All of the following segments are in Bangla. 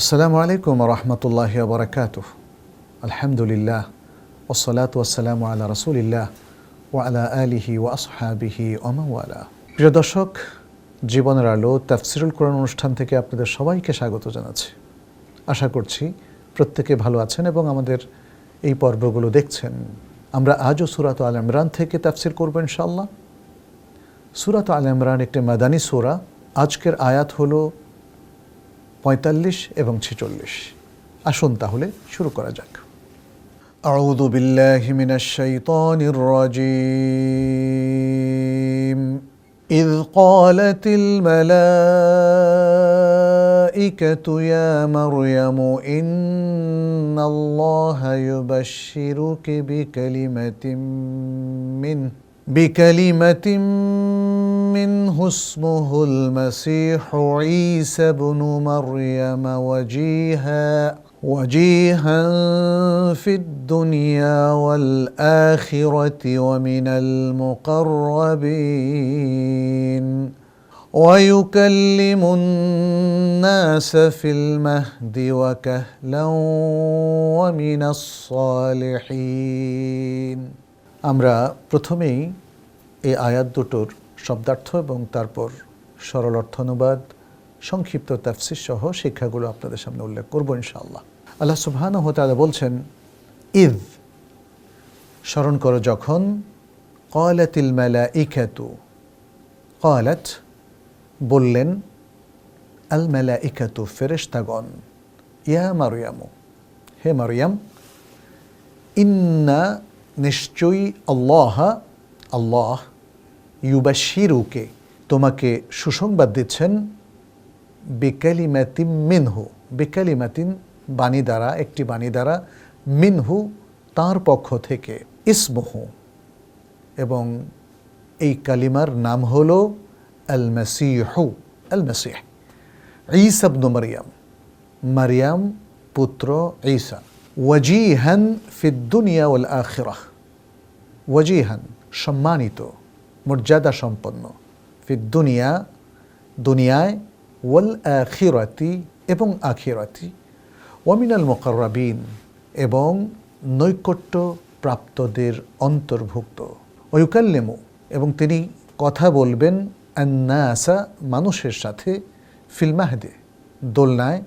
আসসালামু আলাইকুম রহমতুল্লাহ বরকাত আলহামদুলিল্লাহ ওসলাত ওসালাম আলা রসুলিল্লাহ ও আলা আলিহি ও আসহাবিহি ওমাওয়ালা প্রিয় দর্শক, জীবনের আলো, তাফসিরুল কোরআন অনুষ্ঠান থেকে আপনাদের সবাইকে স্বাগত জানাচ্ছি। আশা করছি প্রত্যেকে ভালো আছেন এবং আমাদের এই পর্বগুলো দেখছেন। আমরা আজও সুরাত আল ইমরান থেকে তাফসির করব ইনশাল্লাহ সুরাত আল ইমরান একটি মাদানী সুরা। আজকের আয়াত হলো পঁয়তাল্লিশ এবং ছেচল্লিশ আসুন তাহলে শুরু করা যাক أعوذ بالله من الشيطان الرجيم إذ قالت الملائكة يا مريم إن الله يبشرك بكلمة منه بكلمة منه اسمه المسيح عيسى بن مريم وجيها وجيها في الدنيا والآخرة ومن المقربين ويكلم الناس في المهد وكهلا ومن الصالحين আমরা প্রথমেই এই আয়াত দুটোর শব্দার্থ এবং তারপর সরল অর্থ অনুবাদ সংক্ষিপ্ত তাফসির সহ শিক্ষাগুলো আপনাদের সামনে উল্লেখ করব ইনশাআল্লাহ। আল্লাহ সুবহান হতালা বলছেন, ইদ, স্মরণ করো যখন কলাতিল মেলা ইখ্যাতু কলাত বললেন, আল মেলা ইখ্যাতু ফেরেশতাগণ, ইয়া মারুয়ামু হে মারিয়াম ইন্না নিশ্চয়ই আল্লাহ আল্লাহ ইউবাশিরুকে তোমাকে সুসংবাদ দিচ্ছেন বেকালিমাতিম মিনহু। বেকালিমাতিন বাণী দ্বারা, একটি বাণী দ্বারা, মিনহু তার পক্ষ থেকে ইসমহু। এবং এই কালিমার নাম হল আল মাসিহু আল মাসিহ ঈসাবনু মারিয়াম। মারিয়াম পুত্র ঈসা। ওয়াজিহান ফিদ্দুনিয়া ওয়াল আখিরাহ ওয়াজিহান সম্মানিত মর্যাদা সম্পন্ন। ফিদ্দুনিয়া দুনিয়ায় ওয়াল আখিরাতি এবং আখিরাতি। ওয়ামিনাল মোকাররাবিন এবং নৈকট্য প্রাপ্তদের অন্তর্ভুক্ত ওয়ুকাল্লেমু এবং তিনি কথা বলবেন আন্নাসা, মানুষের সাথে ফিল্মাহেদে দোলনায়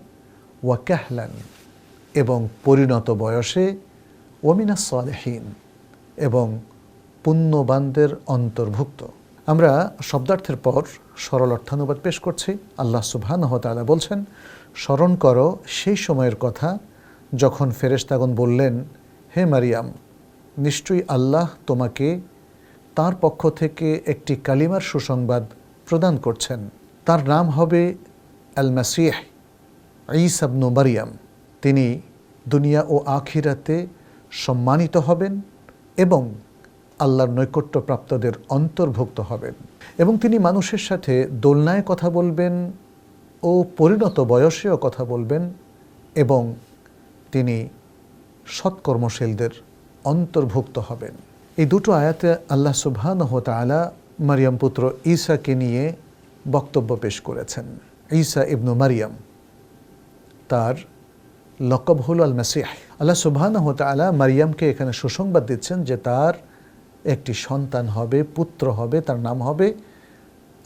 ওয়াকাহলান এবং পরিণত বয়সে ওমিনা সালেহীন এবং পুণ্যবানদের অন্তর্ভুক্ত। আমরা শব্দার্থের পর সরল অর্থানুবাদ পেশ করছি। আল্লাহ সুবহানহ তাআলা বলছেন, স্মরণ করো সেই সময়ের কথা যখন ফেরেশতাগণ বললেন, হে মারিয়াম, নিশ্চয়ই আল্লাহ তোমাকে তার পক্ষ থেকে একটি কালিমার সুসংবাদ প্রদান করছেন। তার নাম হবে আল মাসিহ ঈসাবনু মারিয়াম। তিনি দুনিয়া ও আখিরাতে সম্মানিত হবেন এবং আল্লাহর নৈকট্যপ্রাপ্তদের অন্তর্ভুক্ত হবেন এবং তিনি মানুষের সাথে দোলনায় কথা বলবেন ও পরিণত বয়সেও কথা বলবেন এবং তিনি সৎকর্মশীলদের অন্তর্ভুক্ত হবেন। এই দুটো আয়াতে আল্লাহ সুবহানহ আলা মারিয়াম পুত্র ঈসাকে নিয়ে বক্তব্য পেশ করেছেন। ঈসা ইবনু মারিয়াম, তার লকব হল আল মাসিহ আল্লাহ সুবহানহ তাআলা মারিয়ামকে এখানে সুসংবাদ দিচ্ছেন যে তার একটি সন্তান হবে, পুত্র হবে, তার নাম হবে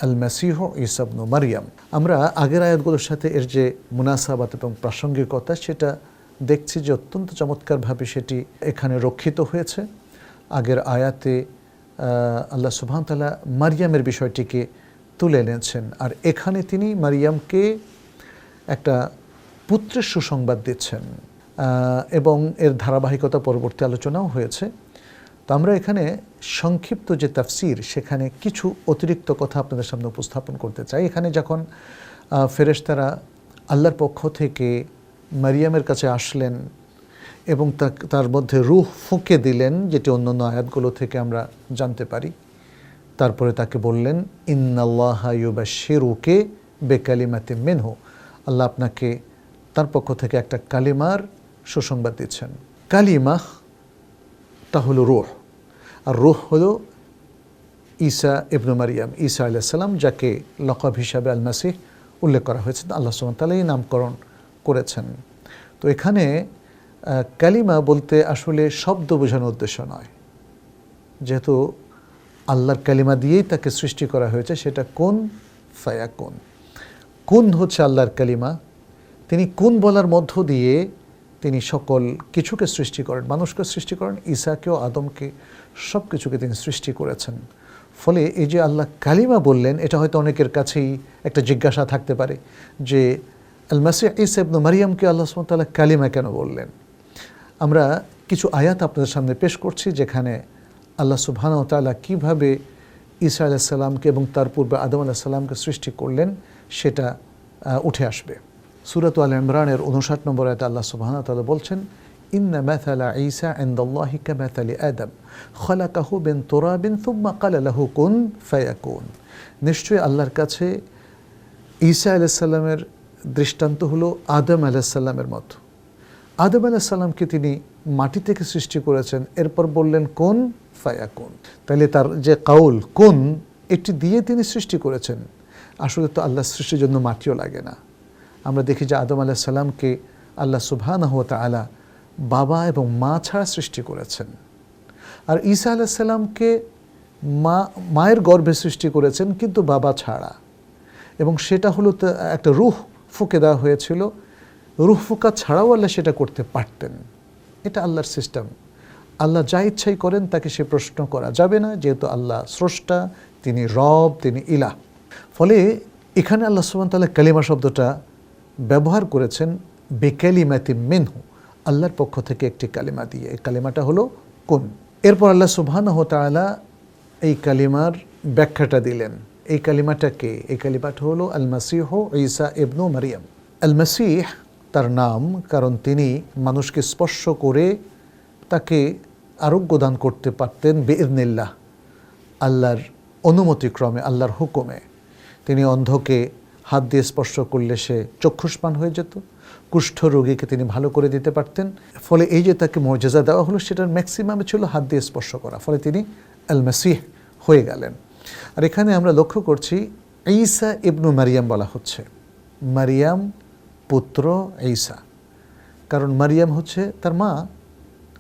আল মাসিহ ইসাবনু মারিয়াম। আমরা আগের আয়াতগুলোর সাথে এর যে মুনাসাবাত এবং প্রাসঙ্গিকতা সেটা দেখছি যে অত্যন্ত চমৎকারভাবে সেটি এখানে রক্ষিত হয়েছে। আগের আয়াতে আল্লাহ সুবহান তালা মারিয়ামের বিষয়টিকে তুলে এনেছেন। আর এখানে তিনি মারিয়ামকে একটা পুত্রের সুসংবাদ দিচ্ছেন। এবং এর ধারাবাহিকতা পরবর্তী আলোচনাও হয়েছে। তো আমরা এখানে সংক্ষিপ্ত যে তাফসির, সেখানে কিছু অতিরিক্ত কথা আপনাদের সামনে উপস্থাপন করতে চাই। এখানে যখন ফেরেশতারা আল্লাহর পক্ষ থেকে মারিয়ামের কাছে আসলেন এবং তার মধ্যে রুহ ফুঁকে দিলেন, যেটি অন্যান্য আয়াতগুলো থেকে আমরা জানতে পারি, তারপরে তাকে বললেন, ইন্নাল্লাহ ইউবা শেরুকে বেকালিমাতে মেনহু। আল্লাহ আপনাকে তার পক্ষ থেকে একটা কালিমার সুসংবাদ দিচ্ছেন। কালিমা তা হলো রোহ। আর রোহ হলো ঈসা ইবনু মারিয়াম, ঈসা আলাইসাল্লাম যাকে লকব হিসাবে আল মাসিহ উল্লেখ করা হয়েছে। আল্লাহ সুমান তালা এই নামকরণ করেছেন। তো এখানে কালিমা বলতে আসলে শব্দ বোঝানোর উদ্দেশ্য নয়। যেহেতু আল্লাহর কালিমা দিয়েই তাকে সৃষ্টি করা হয়েছে, সেটা কোন? ফায়া কোন কোন হচ্ছে আল্লাহর কালিমা। তিনি কোন বলার মধ্য দিয়ে তিনি সকল কিছুকে সৃষ্টি করেন, মানুষকে সৃষ্টি করেন ঈসাকেও আদমকে সব কিছুকে তিনি সৃষ্টি করেছেন। ফলে এই যে আল্লাহ কালিমা বললেন, এটা হয়তো অনেকের কাছেই একটা জিজ্ঞাসা থাকতে পারে যে আল মাসিহ ইসা মারিয়ামকে আল্লাহ সুবহানাহু কালিমা কেন বললেন? আমরা কিছু আয়াত আপনাদের সামনে পেশ করছি, যেখানে আল্লাহ সুবহান তাআলা কীভাবে ঈসা আলাইহিস সালামকে এবং তার পূর্বে আদম আলাইহিস সালামকে সৃষ্টি করলেন, সেটা উঠে আসবে। সুরাত আল ইমরানের উনষাট নম্বর আয়াতে আল্লাহ সুবহান তাআলা বলছেন, ইন্না মাথালা ঈসা ইনদাল্লাহি কামাথালি আদম। খলাকাহু বিন তুরাবিন থুম্মা ক্বালা লাহু কুন ফায়াকুন। নিশ্চয়ই আল্লাহর কাছে ঈসা আলাইসাল্লামের দৃষ্টান্ত হলো আদম আলাইসাল্লামের মতো। আদম আলাইসাল্লামকে তিনি মাটি থেকে সৃষ্টি করেছেন, এরপর বললেন, কোন ফায়া কোন তাহলে তার যে কাউল, কোন, এটি দিয়ে তিনি সৃষ্টি করেছেন। আসলে তো আল্লাহ সৃষ্টির জন্য মাটিও লাগে না। আমরা দেখি যে আদম আল্লাহ সুবহানাহু ওয়া তাআলা বাবা এবং মা ছাড়া সৃষ্টি করেছেন। আর ঈসা আলাইসাল্লামকে মা, মায়ের গর্ভে সৃষ্টি করেছেন কিন্তু বাবা ছাড়া। এবং সেটা হলো একটা রুহ ফুকে দেওয়া হয়েছিল। রুহ ফুকা ছাড়াও আল্লাহ সেটা করতে পারতেন। এটা আল্লাহর সিস্টেম। আল্লাহ যা ইচ্ছাই করেন তাকে সে প্রশ্ন করা যাবে না, যেহেতু আল্লাহ স্রষ্টা, তিনি রব, তিনি ইলা ফলে এখানে আল্লাহ সুবহান তাআলা কালিমা শব্দটা ব্যবহার করেছেন বেকালিমাতি মিনহু, আল্লাহর পক্ষ থেকে একটি কালিমা দিয়ে। এই কালিমাটা হলো কোন। এরপর আল্লাহ সুবহানাহু তাআলা এই কালিমার ব্যাখ্যাটা দিলেন। এই কালিমাটাকে এই কালিমাটা হলো আল মাসিহ ঈসা ইবনু মারিয়াম। আল মাসিহ তার নাম, কারণ তিনি মানুষকে স্পর্শ করে তাকে আরোগ্য দান করতে পারতেন বেইদনিল্লাহ, আল্লাহর অনুমতিক্রমে, আল্লাহর হুকুমে। তিনি অন্ধকে হাত দিয়ে স্পর্শ করলে সে চক্ষুষ্মান হয়ে যেত। কুষ্ঠ রোগীকে তিনি ভালো করে দিতে পারতেন। ফলে এই যে তাকে মর্যাদা দেওয়া হলো, সেটার ম্যাক্সিমামে ছিল হাত দিয়ে স্পর্শ করা। ফলে তিনি আল মাসিহ হয়ে গেলেন। আর এখানে আমরা লক্ষ্য করছি, ঈসা ইবনু মারিয়াম বলা হচ্ছে। মারিয়াম পুত্র ঈসা। কারণ মারিয়াম হচ্ছে তার মা,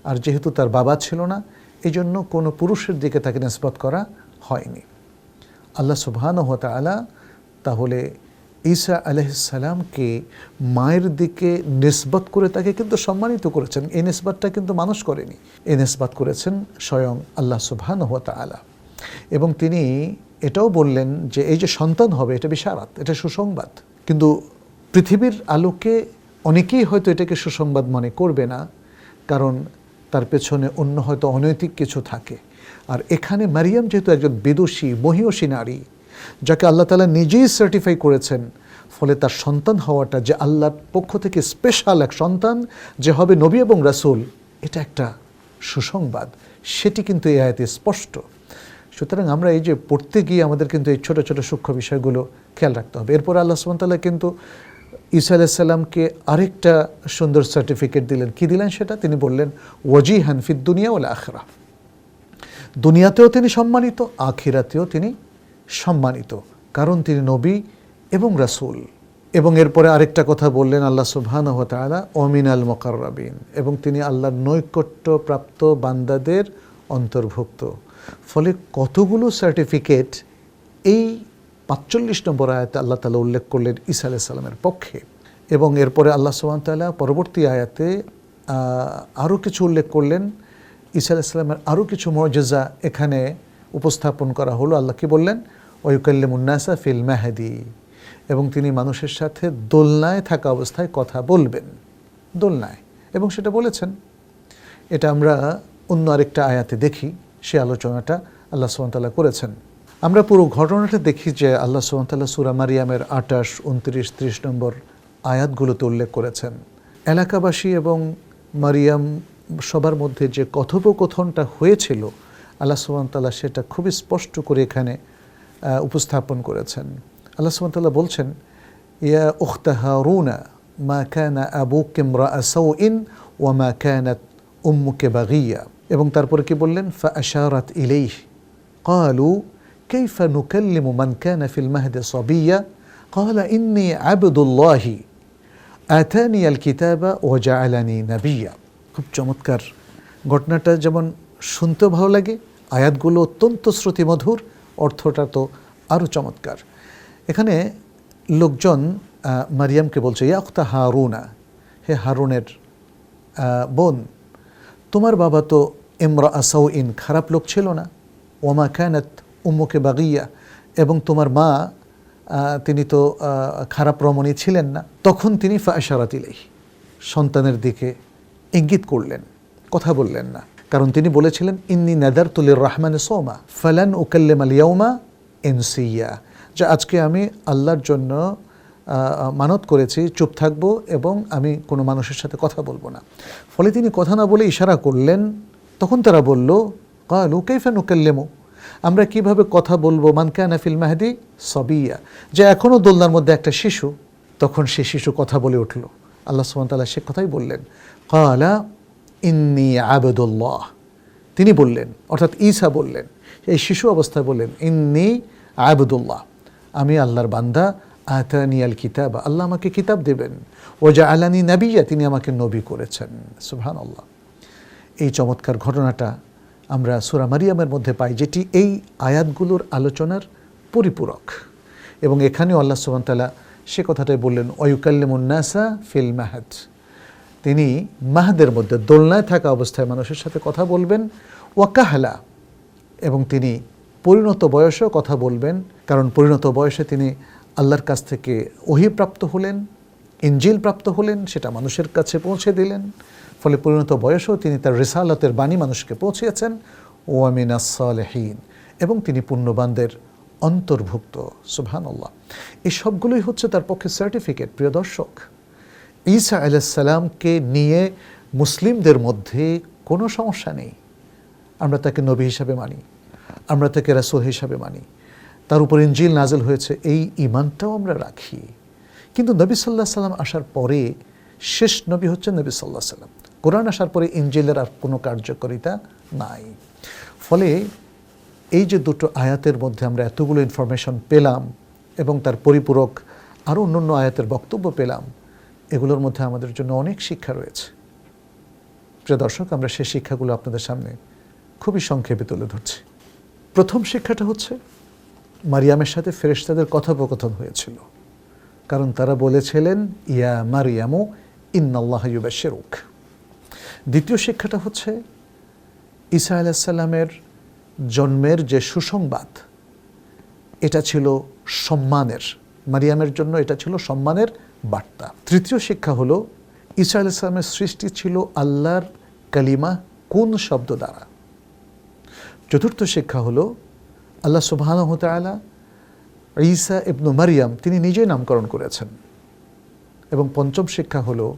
আর যেহেতু তার বাবা ছিল না এই জন্য কোনো পুরুষের দিকে তাকে নিষ্পত করা হয়নি। আল্লাহ সুবহান তাআলা তাহলে ঈসা আলহিসাল্লামকে মায়ের দিকে নিসবত করে তাকে কিন্তু সম্মানিত করেছেন। এই নিসবতটা কিন্তু মানুষ করেনি। এই নিসবত করেছেন স্বয়ং আল্লাহ সুবহান তাআলা। এবং তিনি এটাও বললেন যে এই যে সন্তান হবে, এটা বিশারাত এটা সুসংবাদ। কিন্তু পৃথিবীর আলোকে অনেকেই হয়তো এটাকে সুসংবাদ মনে করবে না, কারণ তার পেছনে অন্য হয়তো অনৈতিক কিছু থাকে। আর এখানে মারিয়াম যেহেতু একজন বিদুষী, মহিয়সী নারী যাকে আল্লাহ তালা নিজেই সার্টিফাই করেছেন, ফলে তার সন্তান হওয়াটা যে আল্লাহর পক্ষ থেকে স্পেশাল এক সন্তান যে হবে নবী এবং রাসূল, এটা একটা সুসংবাদ। সেটি কিন্তু এই আয়াতে স্পষ্ট। সুতরাং আমরা এই যে পড়তে গিয়ে আমাদের কিন্তু এই ছোট ছোট সূক্ষ্ম বিষয়গুলো খেয়াল রাখতে হবে। এরপর আল্লাহ সুমতাল্লাহ কিন্তু ঈসা আলাইসাল্লামকে আরেকটা সুন্দর সার্টিফিকেট দিলেন। কি দিলেন সেটা? তিনি বললেন ওয়াজি হানফিদ দুনিয়া ওলা আখরা দুনিয়াতেও তিনি সম্মানিত, আখিরাতেও তিনি সম্মানিত, কারণ তিনি নবী এবং রাসূল। এবং এরপরে আরেকটা কথা বললেন আল্লাহ সুবহান অমিন আল মোকাররাবিন এবং তিনি আল্লাহর নৈকট্য প্রাপ্ত বান্দাদের অন্তর্ভুক্ত। ফলে কতগুলো সার্টিফিকেট এই পাঁচচল্লিশ নম্বর আয়াতে আল্লাহ তালা উল্লেখ করলেন ঈসা আলাইহিস সালামের পক্ষে। এবং এরপরে আল্লাহ সুবহান তাআলা পরবর্তী আয়াতে আরও কিছু উল্লেখ করলেন। ঈসা আলাইসাল্লামের আরও কিছু মর্যাদা এখানে উপস্থাপন করা হলো। আল্লাহ কি বললেন? ওয়ুকাল্লিমুন্নাসা ফিল মাহাদি। এবং তিনি মানুষের সাথে দোলনায় থাকা অবস্থায় কথা বলবেন। দোলনায়। এবং সেটা বলেছেন। এটা আমরা অন্য আরেকটা আয়াতে দেখি। সে আলোচনাটা আল্লাহ সুবহানাহু করেছেন। আমরা পুরো ঘটনাটা দেখি যে আল্লাহ সুবহানাহু সুরা মারিয়ামের আটাশ উনত্রিশ, ত্রিশ নম্বর আয়াতগুলোতে উল্লেখ করেছেন। এলাকাবাসী এবং মারিয়াম সবার মধ্যে যে কথোপকথনটা হয়েছিল আল্লাহ সুবহানাহু সেটা খুবই স্পষ্ট করে এখানে আহ, উপস্থাপন করেছেন আল্লাহ সুবহানাহু বলছেন ইয়া উখতা হারুনা মা কানা আবুক ইমরাআ সাউইন ওয়া মা কানাত উম্মুকে বাগিয়া এবং তারপরে কি বললেন ফা আশারাত ইলাইহ قالوا كيف نكلم من كان في المهد صبيا قال إني عبد الله আথানি আল কিতাবা ও জাআলানি নাবিয়া খুব চমৎকার ঘটনাটা যেমন শুনতেও ভালো লাগে আয়াতগুলো অত্যন্ত শ্রুতিমধুর, অর্থটা তো আরও চমৎকার। এখানে লোকজন মারিয়ামকে বলছে ইয়াক্তা হারুনা, হে হারুনের বোন, তোমার বাবা তো ইমরা আসাউ ইন খারাপ লোক ছিল না। ওমা খানাত উম্মুকে বাগিয়া, এবং তোমার মা তিনি তো খারাপ রমণী ছিলেন না। তখন তিনি ফাশারাত ইলাই সন্তানের দিকে ইঙ্গিত করলেন, কথা বললেন না। কারণ তিনি বলেছিলেন, ইন্নি নাদার তুলির রহমান সোমা, ফালান উকাল্লেম আলিয়াউমা এনসিয়া যে আজকে আমি আল্লাহর জন্য মানত করেছি, চুপ থাকব এবং আমি কোনো মানুষের সাথে কথা বলব না। ফলে তিনি কথা না বলে ইশারা করলেন, তখন তারা বলল, কালু কাইফা নুকাল্লেমু? আমরা কীভাবে কথা বলব? মানকানা ফিল মাহাদি সবিয়া। যে এখনও দোলনার মধ্যে একটা শিশু, তখন সে শিশু কথা বলে উঠল। আল্লাহ সুবহানাহু সে কথাই বললেন। কালা ইন্নি আবদুল্লাহ তিনি বললেন, অর্থাৎ ঈসা বললেন, এই শিশু অবস্থায় বললেন, ইন্নি আবদুল্লাহ আমি আল্লাহর বান্দা, আতানি আল কিতাব আল্লাহ আমাকে কিতাব দেবেন। ও যা আলানি নাবিয়া তিনি আমাকে নবী করেছেন। সুবহান আল্লাহ এই চমৎকার ঘটনাটা আমরা সুরা মারিয়ামের মধ্যে পাই, যেটি এই আয়াতগুলোর আলোচনার পরিপূরক। এবং এখানেও আল্লাহ সুবহান তালা সে কথাটাই বললেন ওয়ুকাল্লিমুন্নাসা ফিল মাহাদ তিনি মাহাদের মধ্যে দোলনায় থাকা অবস্থায় মানুষের সাথে কথা বলবেন। ওয়াকাহালা, এবং তিনি পরিণত বয়সেও কথা বলবেন, কারণ পরিণত বয়সে তিনি আল্লাহর কাছ থেকে ওহিপ্রাপ্ত হলেন ইঞ্জিল প্রাপ্ত হলেন, সেটা মানুষের কাছে পৌঁছে দিলেন। ফলে পরিণত বয়সেও তিনি তার রেসালতের বাণী মানুষকে পৌঁছিয়েছেন। ও আমিনা সালেহীন, এবং তিনি পুণ্যবানদের অন্তর্ভুক্ত, সুবহানাল্লাহ। এই সবগুলোই হচ্ছে তার পক্ষে সার্টিফিকেট প্রিয় দর্শক। ঈসা আলাইসাল্লামকে নিয়ে মুসলিমদের মধ্যে কোনো সমস্যা নেই। আমরা তাকে নবী হিসাবে মানি, আমরা তাকে রাসূল হিসাবে মানি। তার উপর ইঞ্জিল নাজেল হয়েছে, এই ইমানটাও আমরা রাখি। কিন্তু নবী সাল্লাহ সাল্লাম আসার পরে শেষ নবী হচ্ছে নবী সাল্লাহ সাল্লাম। কোরআন আসার পরে ইঞ্জিলের আর কোনো কার্যকারিতা নাই। ফলে এই যে দুটো আয়াতের মধ্যে আমরা এতগুলো ইনফরমেশন পেলাম এবং তার পরিপূরক আরও অন্যান্য আয়াতের বক্তব্য পেলাম এগুলোর মধ্যে আমাদের জন্য অনেক শিক্ষা রয়েছে। প্রিয় দর্শক, আমরা সেই শিক্ষাগুলো আপনাদের সামনে খুবই সংক্ষেপে তুলে ধরছি। প্রথম শিক্ষাটা হচ্ছে, মারিয়ামের সাথে ফেরেশতাদের কথোপকথন হয়েছিল। কারণ তারা বলেছিলেন, ইয়া মারিয়ামু ইন্নাল্লাহ ইউবাশিরুক দ্বিতীয় শিক্ষাটা হচ্ছে, ঈসা আলাইসাল্লামের জন্মের যে সুসংবাদ, এটা ছিল সম্মানের মারিয়ামের জন্য এটা ছিল সম্মানের বার্তা। তৃতীয় শিক্ষা হলো ঈসা আলাইসাল্লামের সৃষ্টি ছিল আল্লাহর কালিমা কোন শব্দ দ্বারা? চতুর্থ শিক্ষা হলো, আল্লাহ সুবহানাহু ওয়া তাআলা ঈসা ইবনু মারিয়াম, তিনি নিজেই নামকরণ করেছেন। এবং পঞ্চম শিক্ষা হলো,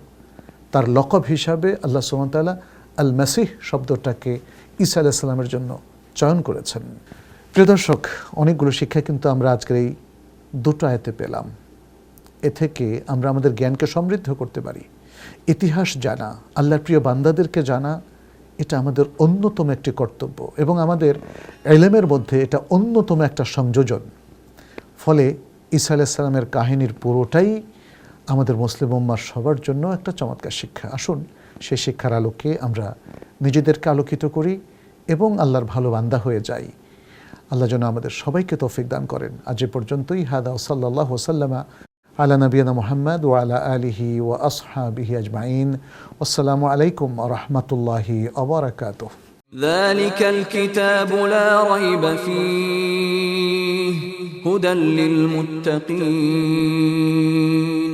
তার লকব হিসাবে আল্লাহ তাআলা আল মাসিহ শব্দটাকে ঈসা আলাইহিস সালামের জন্য চয়ন করেছেন। প্রিয় দর্শক, অনেকগুলো শিক্ষা কিন্তু আমরা আজকের এই দুটো আয়তে পেলাম। এ থেকে আমরা আমাদের জ্ঞানকে সমৃদ্ধ করতে পারি। ইতিহাস জানা, আল্লাহর প্রিয় বান্দাদেরকে জানা, এটা আমাদের অন্যতম একটি কর্তব্য এবং আমাদের এলেমের মধ্যে এটা অন্যতম একটা সংযোজন। ফলে ঈসা আলাইসাল্লামের কাহিনীর পুরোটাই আমাদের মুসলিম উম্মার সবার জন্য একটা চমৎকার শিক্ষা। আসুন, সেই শিক্ষার আলোকে আমরা নিজেদেরকে আলোকিত করি এবং আল্লাহর ভালো বান্দা হয়ে যাই। আল্লাহ যেন আমাদের সবাইকে তৌফিক দান করেন আজ এ পর্যন্তই হাদা সাল্লাহ ওসাল্লামা আলা নবীনা মোহাম্মদ ও আলা আলিহি ও আসহাবিহি আজমাইন আসসালামু আলাইকুম রহমতুল্লাহি অবরাকাতুহ ذلك الكتاب لا ريب فيه هدى للمتقين